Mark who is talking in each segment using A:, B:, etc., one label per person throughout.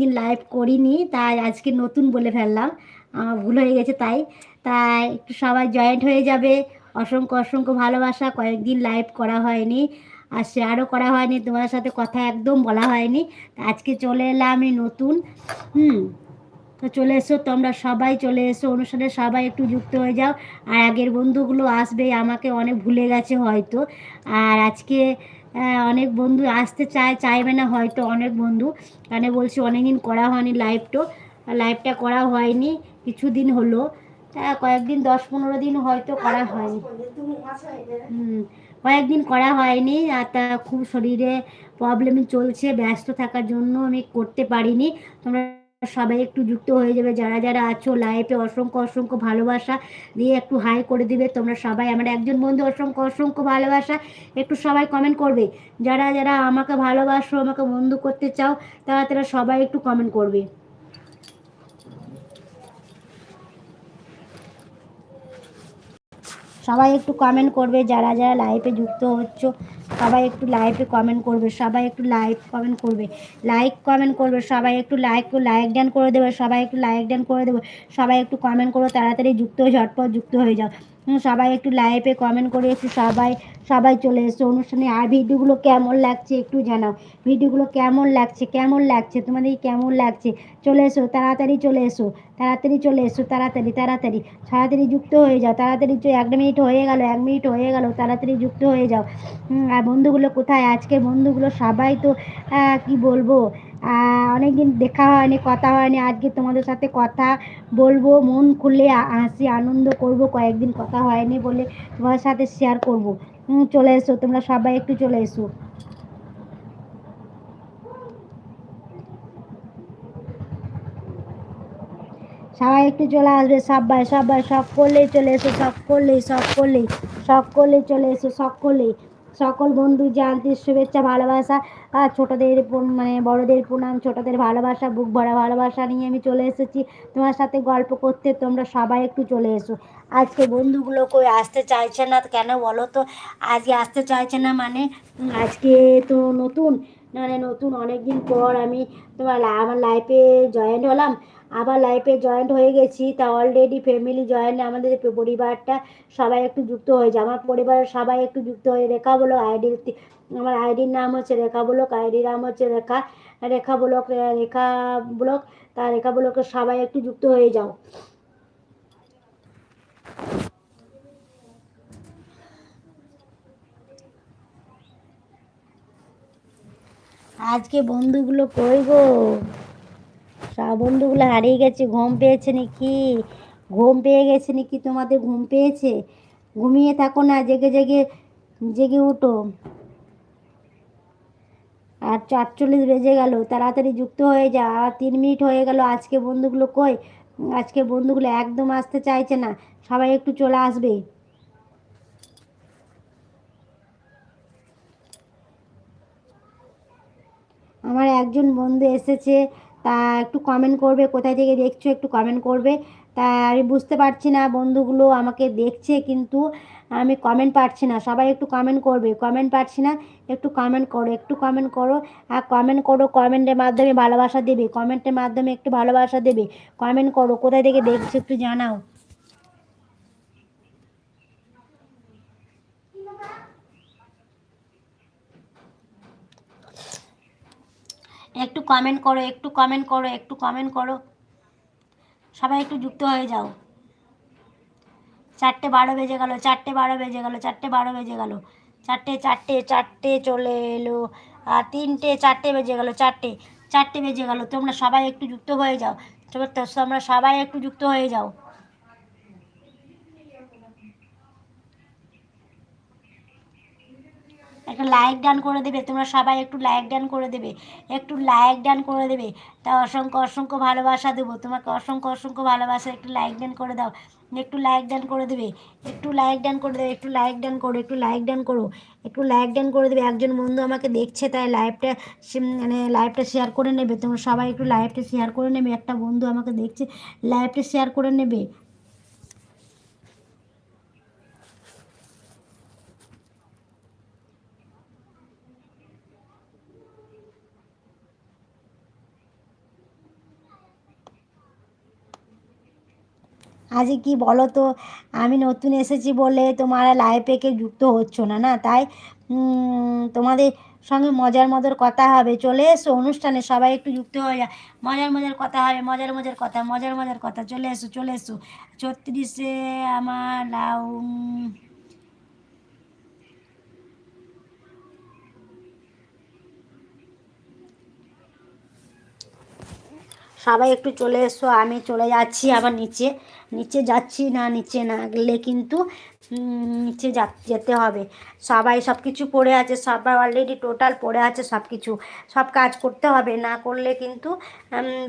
A: অনেকদিন লাইভ করিনি, তাই আজকে নতুন বলে ফেললাম। ভুল হয়ে গেছে তাই। তাই একটু সবাই জয়েন্ট হয়ে যাবে। অসংখ্য অসংখ্য ভালোবাসা। কয়েকদিন লাইভ করা হয়নি। আর শেয়ারও করা হয়নি। তোমাদের সাথে কথা একদম বলা হয়নি। আজকে চলে এলাম আমি নতুন। হুম, তো চলে এসো, তোমরা সবাই চলে এসো। অনুষ্ঠানে সবাই একটু যুক্ত হয়ে যাও। আর আগের বন্ধুগুলো আসবে, আমাকে অনেক ভুলে গেছে হয়তো। আর আজকে অনেক বন্ধু আসতে চায়, চাইবে না হয়তো অনেক বন্ধু। কারণ বলছি অনেকদিন করা হয়নি লাইভটা লাইভটা করা হয়নি, কিছুদিন হলো। তা কয়েকদিন, দশ পনেরো দিন হয়তো করা হয়নি। হুম, কয়েকদিন করা হয়নি, আর তা খুব শরীরে প্রবলেম চলছে, ব্যস্ত থাকার জন্য আমি করতে পারিনি। তোমরা সবাই একটু যুক্ত হয়ে যাবে। যারা যারা আছো লাইফে অসংখ্য অসংখ্য ভালোবাসা দিয়ে একটু হাই করে দিবে। তোমরা সবাই আমার একজন বন্ধু, অসংখ্য অসংখ্য ভালোবাসা। একটু সবাই কমেন্ট করবে। যারা যারা আমাকে ভালোবাসো, আমাকে বন্ধু করতে চাও, তারা তারা সবাই একটু কমেন্ট করবে। সবাই একটু কমেন্ট করবে। যারা যারা লাইভে যুক্ত হচ্ছ সবাই একটু লাইভে কমেন্ট করবে, সবাই একটু লাইভ কমেন্ট করবে। লাইক কমেন্ট করবে, সবাই একটু লাইক লাইক ডান করে দেবে, সবাই একটু লাইক ডান করে দেবে, সবাই একটু কমেন্ট করো, তাড়াতাড়ি যুক্ত হয়ে, ঝটপট যুক্ত হয়ে যাও। সবাই একটু লাইভে কমেন্ট করে একটু সবাই সবাই চলে এসো। অনুষ্ঠানে আর ভিডিওগুলো কেমন লাগছে একটু জানাও। ভিডিওগুলো কেমন লাগছে কেমন লাগছে, তোমাদের কেমন লাগছে? চলে এসো, তাড়াতাড়ি চলে এসো, তাড়াতাড়ি চলে এসো, তাড়াতাড়ি তাড়াতাড়ি। তাড়াতাড়ি যুক্ত হয়ে যাও, তাড়াতাড়ি এক মিনিট হয়ে গেল, এক মিনিট হয়ে গেল, তাড়াতাড়ি যুক্ত হয়ে যাও। আর বন্ধুগুলো কোথায়? আজকের বন্ধুগুলো সবাই তো কি বলব? অনেক দিন দেখা হয়নি, কথা হয়নি। আজকে তোমাদের সাথে কথা বলব, মন খুলে হাসি, আনন্দ করব। কয়েকদিন কথা হয়নি বলে তোমাদের সাথে শেয়ার করব। চলে এসো, তোমরা সবাই একটু চলে এসো। সবাই একটু চলে আসবে, সবাই সবাই, সকলেই চলে এসো, সকলেই সকলেই সকলেই চলে এসো, সকলেই। সকল বন্ধু জানতে শুভেচ্ছা, ভালোবাসা। ছোটদের মানে বড়দের প্রণাম, ছোটদের ভালোবাসা, বুক ভরা ভালোবাসা নিয়ে আমি চলে এসেছি। তোমার সাথে গল্প করতে তোমরা সবাই একটু চলে এসো। আজকে বন্ধুগুলো কই আসতে চাইছে না কেন বলো তো? আজকে আসতে চাইছে না মানে? আজকে তো নতুন মানে নতুন অনেক দিন পর আমি তোমার আমার লাইফে জয়েন্ট হলাম। আবার লাইফে জয়েন্ট হয়ে গেছি, তা অলরেডি ফ্যামিলি জয়েন্ট আমাদের পরিবারটা সবাই একটু যুক্ত হয়েছে। আমার পরিবারের সবাই একটু যুক্ত হয়ে রেখা বলো আইডির আমার আইডির নাম হচ্ছে রেখা ব্লক আইডির নাম হচ্ছে রেখা রেখা ব্লক রেখা ব্লক তা রেখা ব্লকের সবাই একটু যুক্ত হয়ে যাও। আজকে বন্ধুগুলো কই গো? সব বন্ধুগুলো হারিয়ে গেছে, ঘুম পেয়েছে নাকি? ঘুম পেয়ে গেছে নাকি? তোমাদের ঘুম পেয়েছে? ঘুমিয়ে থাকো না, জেগে জেগে জেগে উঠো। আর চারচল্লিশ বেজে গেল, তাড়াতাড়ি যুক্ত হয়ে যা আর তিন মিনিট হয়ে গেল, আজকে বন্ধুগুলো কই? আজকে বন্ধুগুলো একদম আসতে চাইছে না, সবাই একটু চলে আসবে। আমার একজন বন্ধু এসেছে তা একটু কমেন্ট করবে, কোথায় থেকে দেখছ একটু কমেন্ট করবে। তা আমি বুঝতে পারছি না, বন্ধুগুলো আমাকে দেখছে কিন্তু আমি কমেন্ট পাচ্ছি না। সবাই একটু কমেন্ট করবে কমেন্ট পাচ্ছি না, একটু কমেন্ট করো, একটু কমেন্ট করো। আর কমেন্ট করো কমেন্টের মাধ্যমে ভালোবাসা দেবে কমেন্টের মাধ্যমে একটু ভালোবাসা দেবে। কমেন্ট করো, কোথায় থেকে দেখছ একটু জানাও। একটু কমেন্ট করো, একটু কমেন্ট করো, একটু কমেন্ট করো। সবাই একটু যুক্ত হয়ে যাও। চারটে বারো বেজে গেল, চারটে বারো বেজে গেল, চারটে বারো বেজে গেল। চারটে চারটে চারটে চলে এলো। আর তিনটে, চারটে বেজে গেল, চারটে চারটে বেজে গেল। তোমরা সবাই একটু যুক্ত হয়ে যাও। তোমরা সবাই একটু যুক্ত হয়ে যাও। একটা লাইক ডান করে দেবে, তোমরা সবাই একটু লাইক ডান করে দেবে, একটু লাইক ডান করে দেবে। তা অসংখ্য অসংখ্য ভালোবাসা দেবো। তোমাকে অসংখ্য অসংখ্য ভালোবাসা, একটু লাইক ডান করে দাও। একটু লাইক ডান করে দেবে, একটু লাইক ডান করে দেবে, একটু লাইক ডান করো, একটু লাইক ডান করো, একটু লাইক ডান করে দেবে। একজন বন্ধু আমাকে দেখছে, তাই লাইভটা মানে লাইভটা শেয়ার করে নেবে। তোমরা সবাই একটু লাইভটা শেয়ার করে নেবে। একটা বন্ধু আমাকে দেখছে লাইভটা শেয়ার করে নেবে। আজকে কি বলো তো আমি নতুন এসেছি বলে তোমার লাইফে কেউ যুক্ত হচ্ছ না না? তাই তোমাদের সঙ্গে মজার মজার কথা হবে। চলে এসো অনুষ্ঠানে, সবাই একটু যুক্ত হয়ে যা মজার মজার কথা হবে, মজার মজার কথা, মজার মজার কথা। চলে এসো চলে এসো। ছত্রিশে আমার লাউ সবাই একটু চলে এসো, আমি চলে যাচ্ছি আবার নিচে। নিচে যাচ্ছি না, নিচে না গেলে কিন্তু নিচে যেতে হবে। সবাই সব কিছু পড়ে আছে, সবাই অলরেডি টোটাল পড়ে আছে সব কিছু সব কাজ করতে হবে, না করলে কিন্তু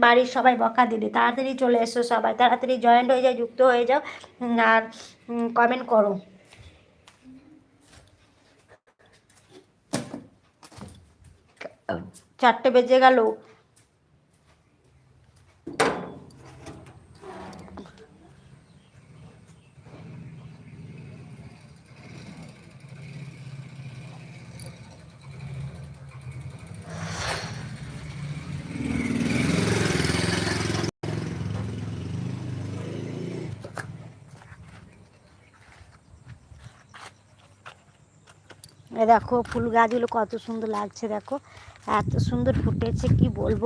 A: বাড়ির সবাই বকা দেবে। তাড়াতাড়ি চলে এসো সবাই, তাড়াতাড়ি জয়েন্ট হয়ে যাও, যুক্ত হয়ে যাও আর কমেন্ট করো। চারটে বেজে গেল। এ দেখো, ফুল গাছগুলো কত সুন্দর লাগছে দেখো। এত সুন্দর ফুটেছে, কি বলব?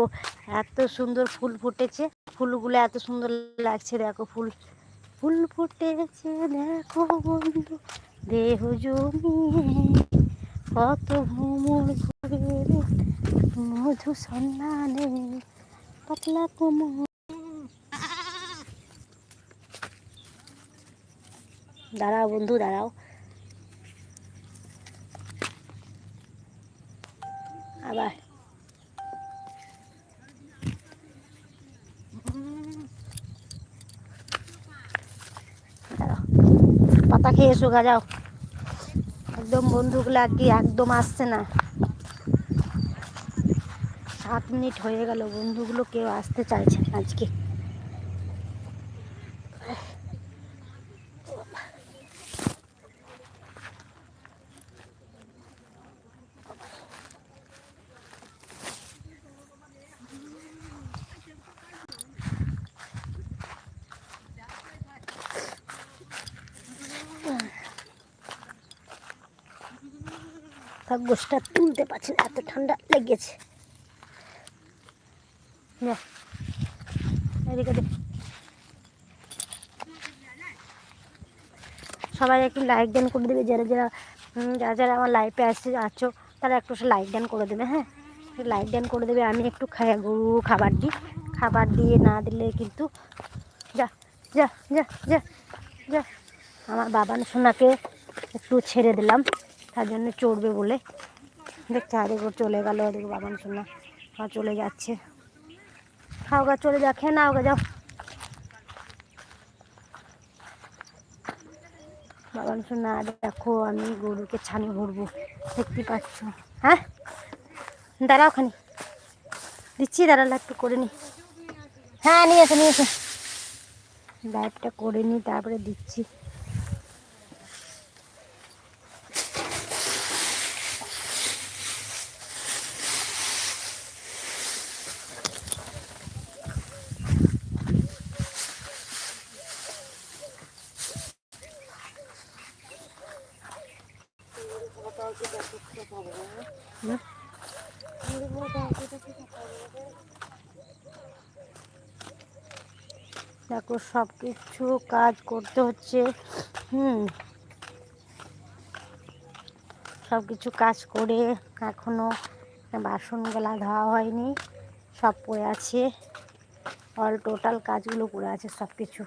A: এত সুন্দর ফুল ফুটেছে, ফুলগুলো এত সুন্দর লাগছে দেখো, ফুল। ফুল ফুটেছে দেখো বন্ধু, দেহ জমিয়ে কত ভ্রমর ঘুরে মধু সন্ধানে পাতলা কোমল দাঁড়াও বন্ধু, দাঁড়াও। আবার। পাতা খেয়ে শুকা যাও। একদম বন্ধুগুলো আর কি একদম আসছে না। সাত মিনিট হয়ে গেল বন্ধুগুলো কেউ আসতে চাইছে না আজকে। গোষ্ঠটা তুলতে পারছি না, এত ঠান্ডা লেগেছে। সবাই একটু লাইক ডান করে দেবে, যারা যারা যারা যারা আমার লাইফে আসছে, আছো, তারা একটু লাইক ডান করে দেবে হ্যাঁ? লাইক ডান করে দেবে, আমি একটু খাই, গরু খাবার দিই। খাবার দিয়ে না দিলে কিন্তু, যা যা যা যা যা। আমার বাবান সোনাকে একটু ছেড়ে দিলাম। তার জন্য চড়বে বলে। দেখছে আরেক চলে গেল, ওদিকে বাবান শোনা আর চলে যাচ্ছে। খাও গা, চলে যা খেয়ে নাও গা, যাও। বাবান সোনা দেখো, আমি গরুকে ছানি ভরবো, দেখতে পাচ্ছ। হ্যাঁ? দাঁড়াও খানি। দিচ্ছি, দাঁড়ালে একটু করে নি। হ্যাঁ নিয়ে এসো নিয়ে এসো লাইটটা করে নিই তারপরে দিচ্ছি হুম? দেখো সব কিছু কাজ করতে হচ্ছে, হুম। সব কিছু কাজ করে এখনও বাসনগুলা ধোয়া হয়নি, সব পড়ে আছে। অল টোটাল কাজগুলো পড়ে আছে সব কিছু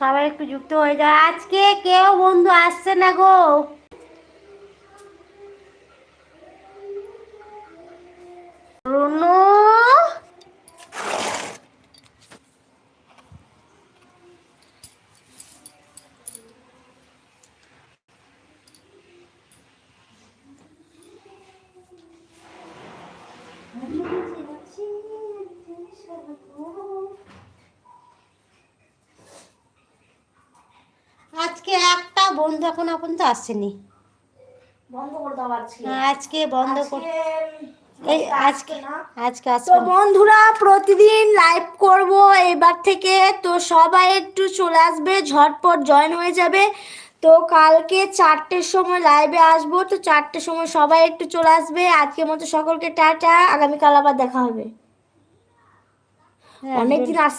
A: সবাই একটু যুক্ত হয়ে যায় আজকে কেউ বন্ধু আসছে না গো। আজকে একটা বন্ধু এখন পর্যন্ত আসছেনি
B: বন্ধ করে দাও আজকে।
A: আজকে বন্ধ কর এই আজকে আজকে
B: তো। বন্ধুরা প্রতিদিন লাইভ করব। এবার থেকে তো সবাই একটু চলে আসবে। ঝটপট জয়েন হয়ে যাবে। তো কালকে চারটের সময় লাইভে আসব। তো চারটের সময় সবাই একটু চলে আসবে। আজকের মতো সকলকে টাটা। আগামীকাল আবার দেখা হবে। অনেকদিন আসছি